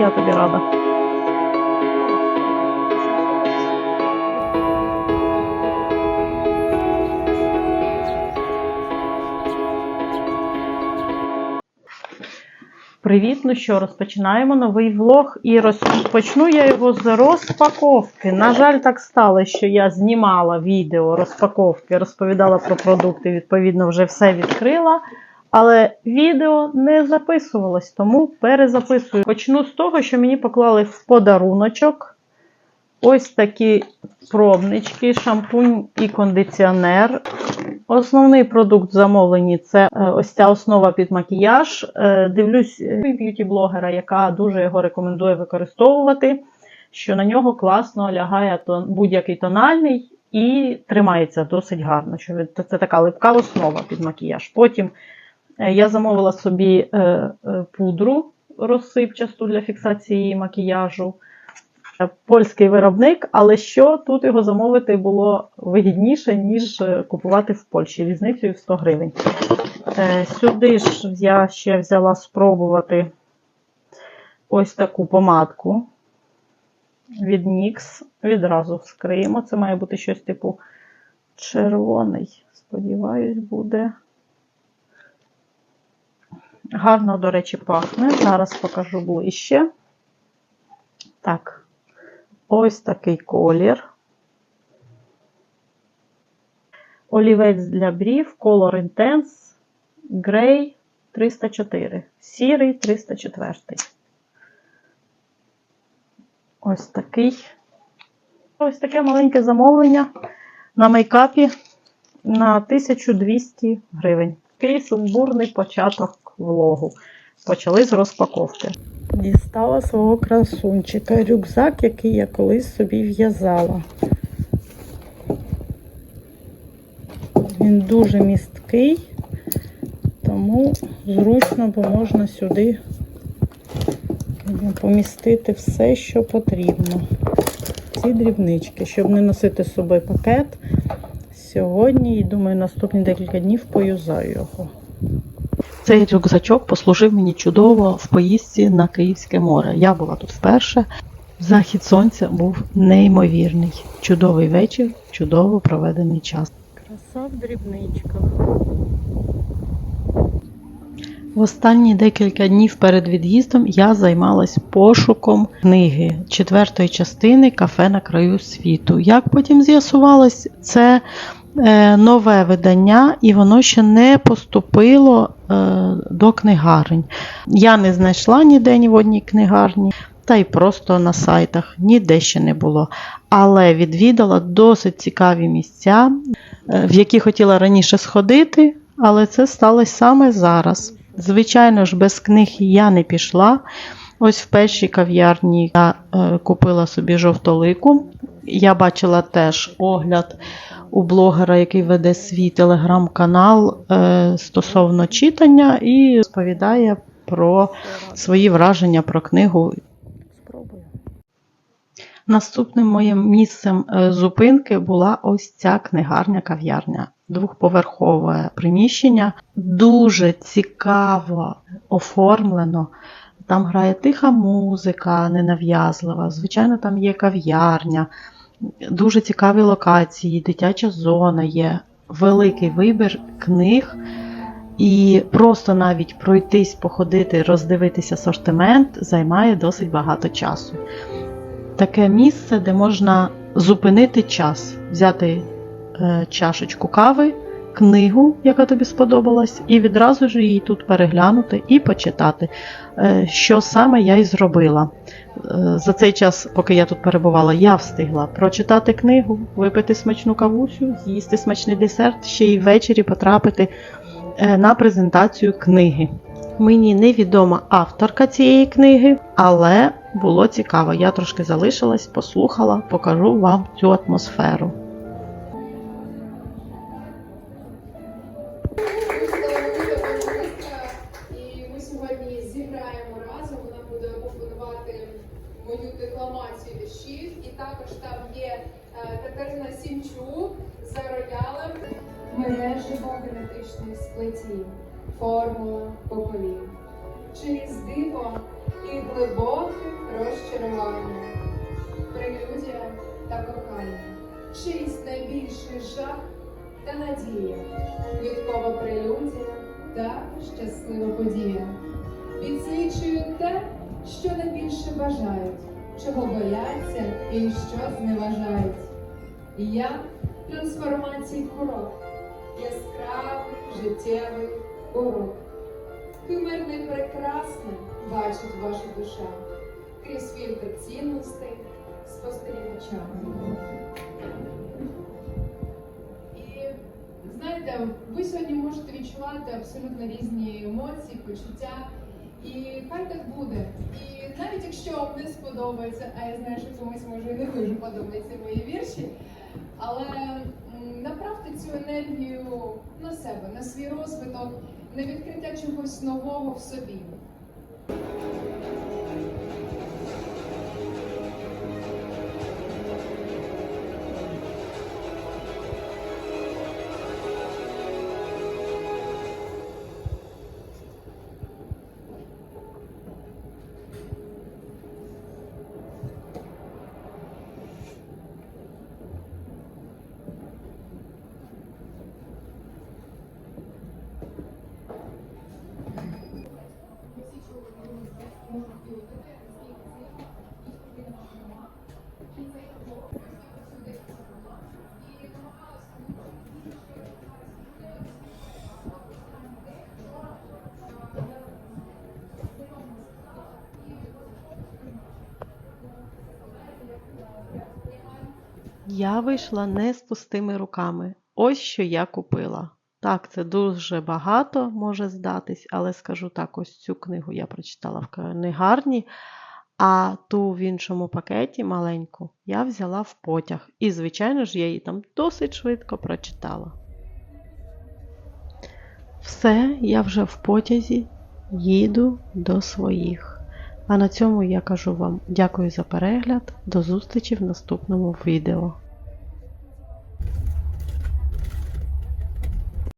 Я тобі рада. Привіт, ну що, розпочинаємо новий влог і розпочну я його з розпаковки. На жаль, так сталося, що я знімала відео розпаковки, розповідала про продукти, відповідно, вже все відкрила. Але відео не записувалось, тому перезаписую. Почну з того, що мені поклали в подаруночок ось такі пробнички, шампунь і кондиціонер. Основний продукт замовлені це е, ось ця основа під макіяж. Е, Дивлюсь б'юті-блогера, яка дуже його рекомендує використовувати, що на нього класно лягає будь-який тональний і тримається досить гарно. Це така липка основа під макіяж. Потім е, я замовила собі е, е, пудру розсипчасту для фіксації макіяжу. Е, Польський виробник, але що тут його замовити було вигідніше, ніж е, купувати в Польщі різницею в 100 гривень. Е, Сюди ж я ще взяла спробувати ось таку помадку від NYX. Відразу вскриємо. Це має бути щось типу червоний. Сподіваюсь, буде. Гарно, до речі, пахне. Зараз покажу ближче. Так. Ось такий колір. Олівець для брів, Color Intense, Grey 304, сірий 304. Ось такий. Ось таке маленьке замовлення на мейкапі на 1200 гривень. Такий сумбурний початок влогу. Почали з розпаковки. Дістала свого красунчика, рюкзак, який я колись собі в'язала. Він дуже місткий, тому зручно, бо можна сюди помістити все, що потрібно. Ці дрібнички, щоб не носити з собою пакет. Сьогодні і думаю, наступні декілька днів поюзаю його. Цей рюкзачок послужив мені чудово в поїздці на Київське море. Я була тут вперше. Захід сонця був неймовірний. Чудовий вечір, чудово проведений час. Краса в дрібничках. В останні декілька днів перед від'їздом я займалась пошуком книги четвертої частини Кафе на краю світу. Як потім з'ясувалось, це нове видання, і воно ще не поступило е, до книгарень. Я не знайшла ніде ні в одній книгарні, та й просто на сайтах ніде ще не було. Але відвідала досить цікаві місця, е, в які хотіла раніше сходити, але це сталося саме зараз. Звичайно ж, без книг я не пішла. Ось в першій кав'ярні я е, купила собі жовтолику. Я бачила теж огляд у блогера, який веде свій телеграм-канал е, стосовно читання і розповідає про свої враження про книгу. Наступним моїм місцем е, зупинки була ось ця книгарня-кав'ярня. Двохповерхове приміщення. Дуже цікаво оформлено. Там грає тиха музика, ненав'язлива. Звичайно, там є кав'ярня, дуже цікаві локації, дитяча зона є, великий вибір книг. І просто навіть пройтись, походити, роздивитися асортимент займає досить багато часу. Таке місце, де можна зупинити час, взяти е, чашечку кави, книгу, яка тобі сподобалась, і відразу ж її тут переглянути і почитати, Е, що саме я і зробила. Е, За цей час, поки я тут перебувала, я встигла прочитати книгу, випити смачну кавусю, з'їсти смачний десерт, ще й ввечері потрапити е, на презентацію книги. Мені невідома авторка цієї книги, але було цікаво. Я трошки залишилась, послухала, покажу вам цю атмосферу. Мою декламацію віршів. І також там є е, Катерина Сімчук за роялем. Мережево генетичних сплетінь, формула поколінь. Через диво і глибоке розчарування, прелюдія та кохання, чийсь найбільший жах та надія, квіткова прелюдія та щаслива подія. Підсвічують те, що найбільше бажають, чого бояться і що зневажають. Я трансформації курок, яскравий життєвий урок. Химерне прекрасне бачить ваша душа крізь фільтр цінностей спостерігача. Ви сьогодні можете відчувати абсолютно різні емоції, почуття. І хай так буде. І навіть якщо вам не сподобається, а я знаю, що комусь може і не дуже подобаються мої вірші, але направте цю енергію на себе, на свій розвиток, на відкриття чогось нового в собі. Я вийшла не з пустими руками. Ось що я купила. Так, це дуже багато може здатись, але скажу так, ось цю книгу я прочитала в книгарні, а ту в іншому пакеті маленьку я взяла в потяг. І, звичайно ж, я її там досить швидко прочитала. Все, я вже в потязі їду до своїх. А на цьому я кажу вам дякую за перегляд. До зустрічі в наступному відео.